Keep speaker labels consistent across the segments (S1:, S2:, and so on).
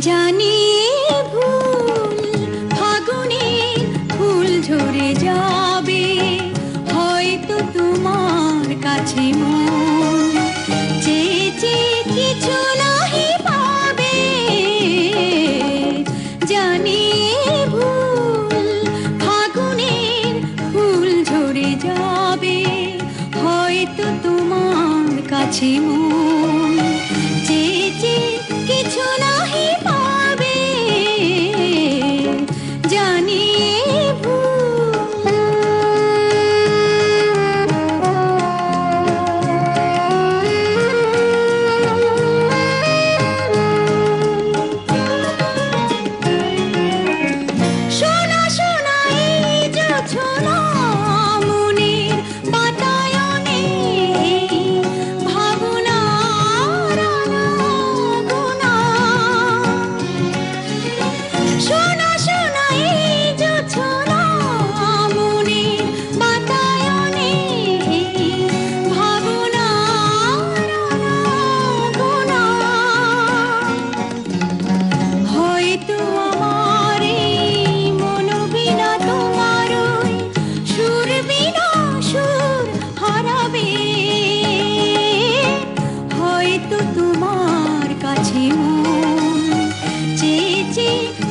S1: জানি ভুল, ফাগুনে ফুল ঝরে যাবে, হয়তো তোমার কাছে জানি ফুল ঝরে যাবে, হয়তো তোমার কাছে মন।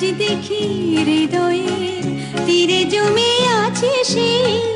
S1: আজ দেখি হৃদয়ে তীরে জমে আছে সেই